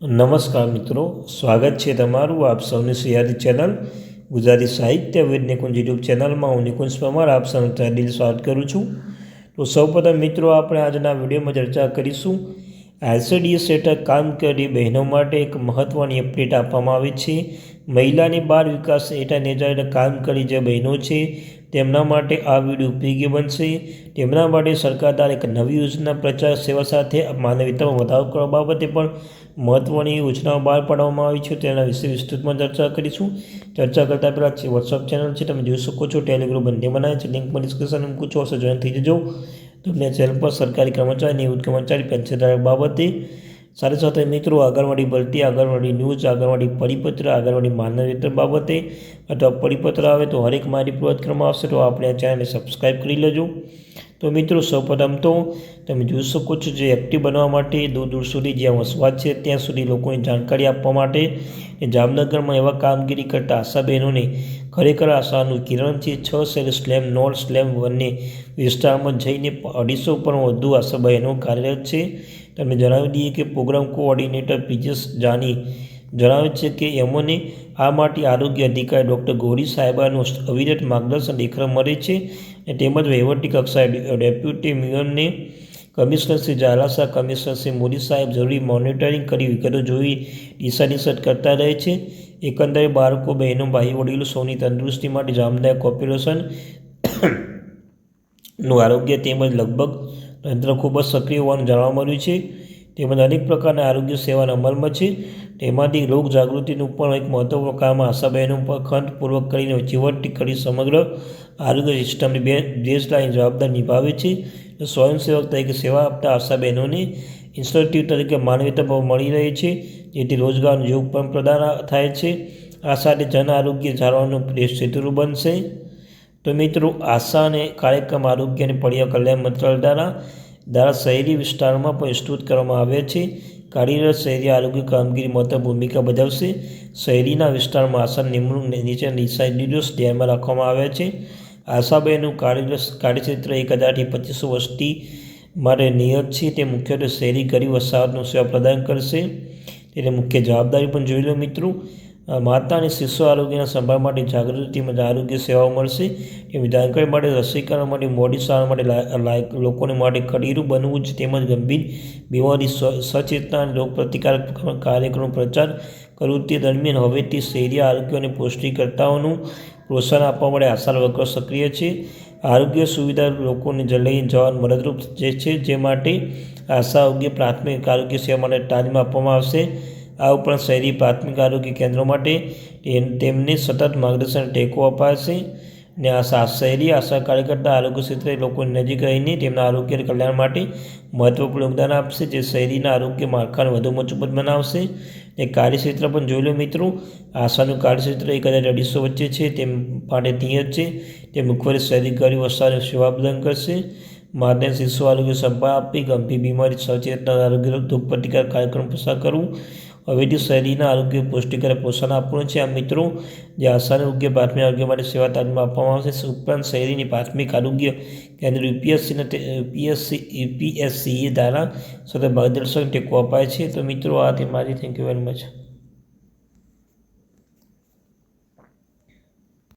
નમસ્કાર મિત્રો, સ્વાગત છે તમારું આપ સૌની સિયારી ચેનલ ગુજરાતી સાહિત્ય વિદ નિકુંજ યુટ્યુબ ચેનલમાં. હું નિકુંજ પરમાર, આપ સૌનું દિલ સ્વાગત કરું છું. તો સૌપ્રથમ મિત્રો, આપણે આજના વિડીયોમાં ચર્ચા કરીશું એલસીડીએસ હેઠળ કામ કરી બહેનો માટે એક મહત્ત્વની અપડેટ આપવામાં આવી છે. મહિલાની બાળ વિકાસ હેઠળ નેજાઈને કામ કરી જે બહેનો છે તેમના માટે આ વીડિયો ઉપયોગી બનશે. તેમના માટે સરકાર દ્વારા એક નવી યોજના પ્રચાર સેવા સાથે માનવીતામાં વધારો કરવા બાબતે પણ મહત્ત્વની યોજનાઓ બહાર પાડવામાં આવી છે. તેના વિશે વિસ્તૃતમાં ચર્ચા કરીશું. ચર્ચા કરતાં પહેલાં છે વોટ્સઅપ ચેનલ છે, તમે જોઈ શકો છો. ટેલિગ્રુપ બંને બનાવે છે. લિંક પણ ડિસ્ક્રિપ્શન મૂકું છું. જોઈન થઈ જજો. તમને ચેનલ પર સરકારી કર્મચારી નિવૃત્ત કર્મચારી પેન્શનધારક બાબતે સાથે સાથે મિત્રો, આંગણવાડી ભરતી, આંગણવાડી ન્યૂઝ, આંગણવાડી પરિપત્ર, આંગણવાડી માનવેતર બાબતે અથવા પરિપત્ર આવે તો હરેક માહિતી પૂર્વત કરવામાં આવશે. તો આપણે આ ચેનલને સબસ્ક્રાઈબ કરી લેજો. તો મિત્રો, સૌપ્રથમ તો તમે જોઈ શકો છો જે એક્ટિવ બનવા માટે દૂર દૂર સુધી જ્યાં વસવાટ છે, ત્યાં સુધી લોકોને જાણકારી આપવા માટે જામનગરમાં એવા કામગીરી કરતા આશા બહેનોને ખરેખર આશાનું કિરણ છે. છ સેલ સ્લેમ નોટ સ્લેમ વનને વિસ્તારમાં જઈને અઢીસો પણ વધુ આશા બહેનો કાર્યરત છે. તમને જણાવી દઈએ કે પ્રોગ્રામ કોઓર્ડિનેટર પીજેશ જાની જણાવે છે કે યમોને આ માટે આરોગ્ય અધિકારી ડૉક્ટર ગૌરી સાહેબાનું અવિરત માર્ગદર્શન દેખરેખ મળે છે તેમજ વહીવટી કક્ષાએ ડેપ્યુટી મેયરને કમિશનર શ્રી ઝાલા કમિશનર શ્રી મોદી સાહેબ જરૂરી મોનિટરિંગ કરી વિગતો જોઈ દિશાનિર્દેશ કરતા રહે છે. એકંદરે બાળકો, બહેનો ભાઈ વડીલો સૌની તંદુરસ્તી માટે જામદાયક કોર્પોરેશનનું આરોગ્ય તેમજ લગભગ તંત્ર ખૂબ જ સક્રિય હોવાનું જાણવા મળ્યું છે. તેમજ અનેક પ્રકારના આરોગ્ય સેવાના અમલમાં છે. તેમાંથી લોક જાગૃતિનું પણ એક મહત્વપૂર્ણ કામ આશાબહેનો ખંતપૂર્વક કરીને વહીવટી કરી સમગ્ર આરોગ્ય સિસ્ટમની બે દેશલાની જવાબદારી નિભાવે છે. સ્વયંસેવક તરીકે સેવા આપતા આશાબહેનોને ઇન્સ્ટિટ્યૂટ તરીકે માનવીયતા મળી રહી છે, જેથી રોજગારનું યોગ પણ પ્રદાન થાય છે. આ સાથે જન આરોગ્ય જાળવવાનું સેતુરૂ બનશે. તો મિત્રો, આશા અને કાર્યક્રમ આરોગ્ય અને પરિવાર કલ્યાણ મંત્રાલય દ્વારા દ્વારા શહેરી વિસ્તારોમાં પણ વિસ્તૃત કરવામાં આવ્યા છે. કાર્યરત શહેરી આરોગ્ય કામગીરી મહત્વ ભૂમિકા ભજવશે. શહેરીના વિસ્તારમાં આશા નિમણૂક નીચે દિશા નિર્દેશ ધ્યાનમાં રાખવામાં આવ્યા છે. આશાબહેનનું કાર્યરત કાર્યક્ષેત્ર એક હજારથી પચીસો વસ્તી માટે નિયત છે. તે મુખ્યત્વે શહેરી ગરીબ વસાહતનું સેવા પ્રદાન કરશે. તેને મુખ્ય જવાબદારી પણ જોઈ લો મિત્રો. માતા અને શિશુ આરોગ્યના સંભાળ માટે જાગૃતિ તેમજ આરોગ્ય સેવાઓ મળશે. તેની જાણકારી માટે રસીકરણ માટે મોડી સારવાર માટે લોકોને માટે ખડીરું બનવું જ તેમજ ગંભીર બીમારી સચેતના અને રોગપ્રતિકારક કાર્યક્રમનો પ્રચાર કરવું તે દરમિયાન હવેથી શહેરી આરોગ્ય અને પૌષ્ટિકર્તાઓનું પ્રોત્સાહન આપવા માટે આશા વર્કરો સક્રિય છે. આરોગ્ય સુવિધા લોકોને લઈ જવા મદદરૂપ જે છે, જે માટે આશા આરોગ્ય પ્રાથમિક આરોગ્ય સેવા માટે તાલીમ આપવામાં આવશે. આ ઉપરાંત શહેરી પ્રાથમિક આરોગ્ય કેન્દ્રો માટે તેમને સતત માર્ગદર્શન ટેકો અપાશે ને આ શહેરી આશા કાર્યકર્તા આરોગ્ય ક્ષેત્રે લોકોની નજીક રહીને તેમના આરોગ્ય કલ્યાણ માટે મહત્વપૂર્ણ યોગદાન આપશે, જે શહેરીના આરોગ્ય માળખાને વધુ મજબૂત બનાવશે. ને કાર્યક્ષેત્ર પણ જોઈ લો મિત્રો, આશાનું કાર્યક્ષેત્ર એક હજાર અઢીસો વચ્ચે છે, તેમ માટે નિયત છે. તે મુખ્યત્વે શહેરી ગરીબ વસ્તાને સેવા પ્રદાન કરશે. માતાને શિશુ આરોગ્ય સંભાળ આપી ગંભીર બીમારી સચેતના આરોગ્ય રોગ પ્રતિકાર કાર્યક્રમ પસાર કરવું હવેથી શહેરીના આરોગ્ય પુષ્ટિકર પોષણ આપવાનું છે. આ મિત્રો, જે આસાન આરોગ્ય, પ્રાથમિક આરોગ્ય માટે સેવા તાલીમ આપવામાં આવશે ઉપરાંત શહેરીની પ્રાથમિક આરોગ્ય કેન્દ્ર યુપીએસસીને યુપીએસસી યુપીએસસી દ્વારા સતત માર્ગદર્શન ટેકો અપાય છે. તો મિત્રો, આ તે મારી થેન્ક યુ વેરી મચ